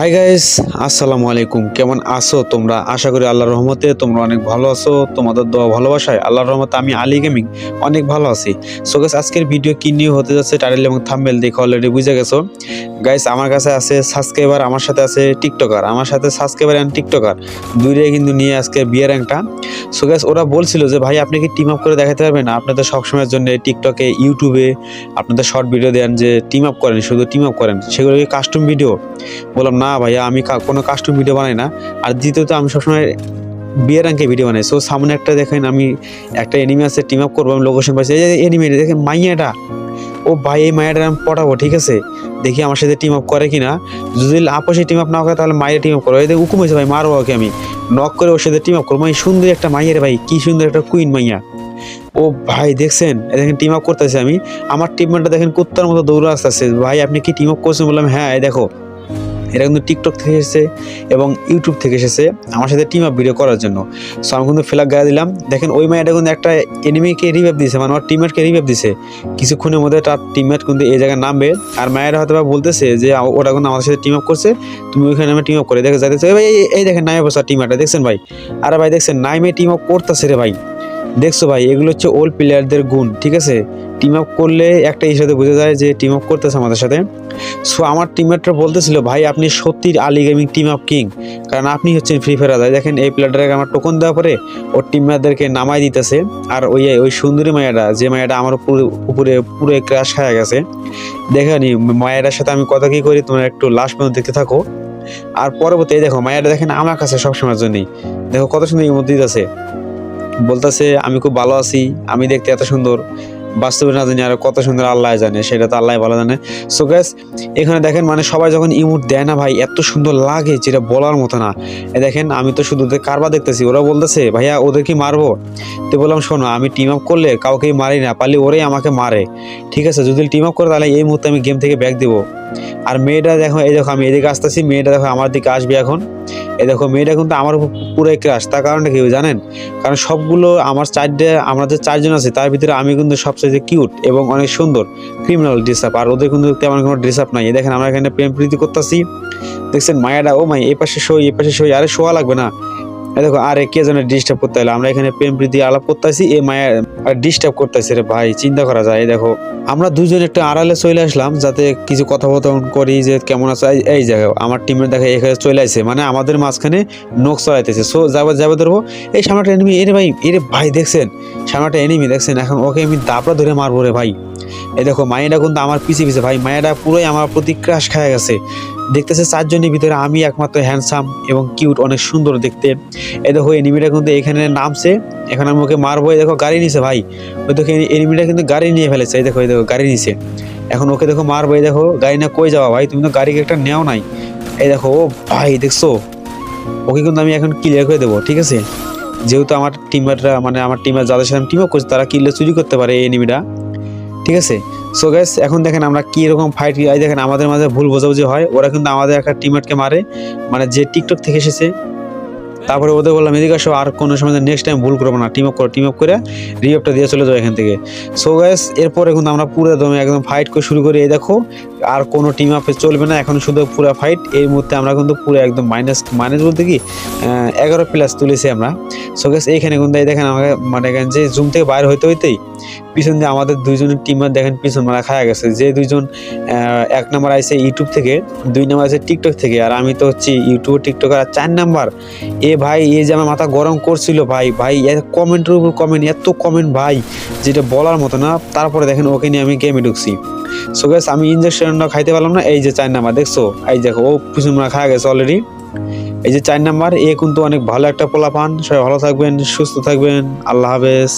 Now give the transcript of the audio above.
Hi guys আসসালামু আলাইকুম। কেমন আছো তোমরা? আশা করি আল্লাহর রহমতে তোমরা অনেক ভালো আছো। তোমাদের দোয়া ভালোবাসায় আল্লাহর রহমতে আমি আলী গেমিং অনেক ভালো আছি। সো গাইস আজকের ভিডিও কি নিয়ে হতে যাচ্ছে টাইটেল এবং থাম্বনেল দেখে অলরেডি বুঝে গেছো। গাইস আমার কাছে আছে সাবস্ক্রাইবার আমার সাথে আছে টিকটকার আমার সাথে সাবস্ক্রাইবার অ্যান্ড টিকটকার দুইটাই কিন্তু নিয়ে আজকে বিয়ের র্যাঙ্কটা সো গাইস ওরা বলছিল যে, ভাই, আপনি কি টিম আপ করে দেখাতে পারবেন? আপনাদের সবসময়ের জন্য টিকটকে ইউটিউবে আপনাদের শর্ট ভিডিও দেন যে টিম আপ করেন, শুধু টিম আপ করেন। সেগুলো কাস্টম ভিডিও বললাম, না ভাইয়া, আমি কোনো কাস্টম ভিডিও বানাই না। আর দ্বিতীয়ত, আমি সবসময় বিয়ের আঙ্কে ভিডিও বানাই। সো সামনে একটা দেখেন, আমি একটা এনিমি আছে টিম আপ করব, আমি লোকেশন পাইছি। এই এনিমি দেখেন, মাইয়াটা। ও ভাই, এই মাইয়াটা আমি পটাবো, ঠিক আছে? দেখি আমার সাথে টিম আপ করে কি না যদি আপসে টিম আপ না করে, তাহলে মায়ের টিম আপ করো যে উকুম হয়েছে ভাই, মারবো ওকে আমি। নক করে ওর সাথে টিম আপ করব। সুন্দর একটা মাইয়ের ভাই, কি সুন্দর একটা কুইন মাইয়া। ও ভাই, দেখছেন? দেখেন টিম আপ করতেছে আমি। আমার টিমমেটটা দেখেন, কুত্তার মতো দৌড়ে আসতেছে। ভাই, আপনি কি টিম আপ করছেন? বললাম হ্যাঁ দেখো। এটা কিন্তু টিকটক থেকে এসেছে এবং ইউটিউব থেকে এসেছে আমার সাথে টিম আপ ভিডিও করার জন্য। সো আমি কিন্তু ফ্ল্যাগ গায়ে দিলাম। দেখেন, ওই মাইয়াটা কিন্তু একটা এনিমিকে রিভাইভ দিছে মানে আমার টিমমেটকে রিভাইভ দিছে কিছুক্ষণের মধ্যে তার টিমমেট কিন্তু এই জায়গায় নামবে। আর মায়েরা হয়তো বলতেছে যে, ওটা কিন্তু আমাদের সাথে টিম আপ করছে, তুমি ওইখানে আমি টিম আপ করে দেখে যাইতেছে ভাই, এই- দেখেন নামে বসা টিম দেখছেন ভাই? আরে ভাই, দেখছেন, নাইমে টিম আপ করতেছে রে ভাই। দেখছ ভাই, এগুলো হচ্ছে ওল্ড প্লেয়ারদের গুণ, ঠিক আছে? টিম আপ করলে একটা হিসাবে বোঝা যায় যে টিম আপ করতেছে আমাদের সাথে। সো আমার টিমমেটরা বলতেছিল, ভাই, আপনি সত্যির Ali gaming team up king কারণ আপনি হচ্ছেন ফ্রি ফায়ার আদায়। দেখেন, এই প্লেয়ারটাকে আমার টোকন দেওয়ার পরে ওর টিমমেটদেরকে নামাই দিতেছে। আর ওই ওই সুন্দরী মায়াটা, যে মায়াটা আমার উপরে উপরে পুরো ক্রাশ খাওয়া গেছে। দেখে নি মায়েরার সাথে আমি কথা কী করি, তোমরা একটু লাস্ট পর্যন্ত দেখতে থাকো। আর পরবর্তী দেখো, মায়াটা দেখেন আমার কাছে সবসময়ের জন্যই। দেখো কত সুন্দর ইমোট দিতেছে। বলতেছে, আমি খুব ভালো আছি, আমি দেখতে এত সুন্দর। বাস্তবে না জানি আর কত সুন্দর আল্লাহ জানে, সেটা তো আল্লাহ ভালো জানে। সো গ্যাস এখানে দেখেন মানে সবাই যখন ইমোট দেয় না ভাই, এত সুন্দর লাগে যেটা বলার মতো না। দেখেন, আমি তো শুধু কারবার দেখতেছি ওরা বলতেছে, ভাইয়া, ওদের কি মারবো? তো বললাম, শোনো, আমি টিম আপ করলে কাউকেই মারি না, পারলে ওরাই আমাকে মারে। ঠিক আছে, যদি টিম আপ করে, তাহলে এই মুহূর্তে আমি গেম থেকে ব্যাক দেবো। আর মেয়েটা দেখো, এই দেখো আমি এদিকে আসতেছি, মেয়েটা দেখো আমার দিকে আসবে এখন। এ দেখো, মেয়েটা কিন্তু আমার পুরোই ক্রাশ তার কারণটা কি জানেন? কারণ সবগুলো আমার চারটে আমরা যে চারজন আছে, তার ভিতরে আমি কিন্তু সবচেয়ে কিউট এবং অনেক সুন্দর ক্রিমিনাল ড্রেস আপ আর ওদের কিন্তু তেমন কোনো ড্রেস আপ নাই। দেখেন আমরা এখানে প্রেম প্রীতি করতেছি। দেখছেন, মায়াটা, ও মাই, এই পাশে সই এই পাশে সই আরে শোয়া লাগবে না। দেখো, আরে কে যেন ডিস্টার্ব করতে হলো আমরা এখানে প্রেম প্রীতি আলাপ করতেছি, এ মায়া ডিস্টার্ব করতেছি রে ভাই, চিন্তা করা যায়। দেখো, আমরা দুজন একটু আড়ালে চলে আসলাম, যাতে কিছু কথোপকথন করি যে কেমন আছে। এই- জায়গায় আমার টিমের দেখে, এখানে চলে আসে মানে আমাদের মাঝখানে নোক চলাইতেছে সো, যাবে যাবে ধরবো। এই সামনে এনিমি এর ভাই এর ভাই, দেখছেন? সামনেটা এনিমি দেখছেন? এখন ওকে আমি দাপড়া ধরে মারবো রে ভাই। এই দেখো মায়েরা কিন্তু আমার পিছে পিছে, ভাই। মায়েরা পুরোই আমার প্রতি ক্রাশ খায় গেছে। দেখতেছে চারজনের ভিতরে আমি একমাত্র হ্যান্ডসাম এবং কিউট অনেক সুন্দর দেখতে। এ দেখো এনিমিটা কিন্তু এখানে নামছে। এখন আমি ওকে মারবো। দেখো, গাড়ি নিছে, ভাই। ওই দেখো এনিমিটা কিন্তু গাড়ি নিয়ে ফেলেছে। এই দেখো এই দেখো, গাড়ি নিছে। এখন ওকে দেখো মারবো। এই দেখো, গাড়ি না কই যাওয়া ভাই? তুমি তো গাড়িকে একটা নেও নাই। এই দেখো, ও ভাই, দেখছ? ওকে কিন্তু আমি এখন ক্লিয়ার করে দেবো, ঠিক আছে? যেহেতু আমার টিমাররা মানে আমার টিমার যাদের সাথে টিম আপ করছি, তারা কিলে চুরি করতে পারে এই এনিমিটা ঠিক আছে? সো গ্যাস এখন দেখেন আমরা কীরকম ফাইট এই দেখেন আমাদের মাঝে ভুল বোঝাবুঝি হয়। ওরা কিন্তু আমাদের একটা টিমমেটকে মারে। মানে যে টিকটক থেকে এসেছে তারপরে ওদের বললাম, এদিকে আসো, আর কোনো সময় নেক্সট টাইম ভুল করব না। টিম আপ করো টিম আপ করে রিঅপটা দিয়ে চলে যাও এখান থেকে। সো গাইস এরপরে কিন্তু আমরা পুরো একদম একদম ফাইট করে শুরু করি। এই দেখো, আর কোনো টিম আপে চলবে না, এখন শুধু পুরো ফাইট এই মুহূর্তে আমরা কিন্তু পুরো একদম মাইনাস মাইনাস বলতে কি এগারো প্লাস তুলেছি আমরা। সো গাইস এইখানে কিন্তু এই দেখেন আমাকে মানে এখানে যে জুম থেকে বাইরে হইতে, হইতেই পিছন দিয়ে আমাদের দুইজনের টিমার দেখেন পিছন মারা খায়া গেছে। যে দুইজন এক নাম্বার আইছে ইউটিউব থেকে, দুই নাম্বার আছে টিকটক থেকে, আর আমি তো হচ্ছি ইউটিউব টিকটক আর চার নাম্বার এ ভাই, এই যে আমার মাথা গরম করছিল ভাই ভাই কমেন্টের উপর কমেন্ট এত কমেন্ট ভাই, যেটা বলার মতো না। তারপরে দেখেন, ওকে নিয়ে আমি গেমে ঢুকছি। সো আমি ইঞ্জেকশনটা খাইতে পারলাম না, এই যে চার নাম্বার দেখছ? এই দেখো, ও পিছন খাওয়া গেছে অলরেডি এই যে চার নাম্বার এ কিন্তু অনেক ভালো একটা পোলা পান সবাই ভালো থাকবেন, সুস্থ থাকবেন, আল্লাহ হাফেজ।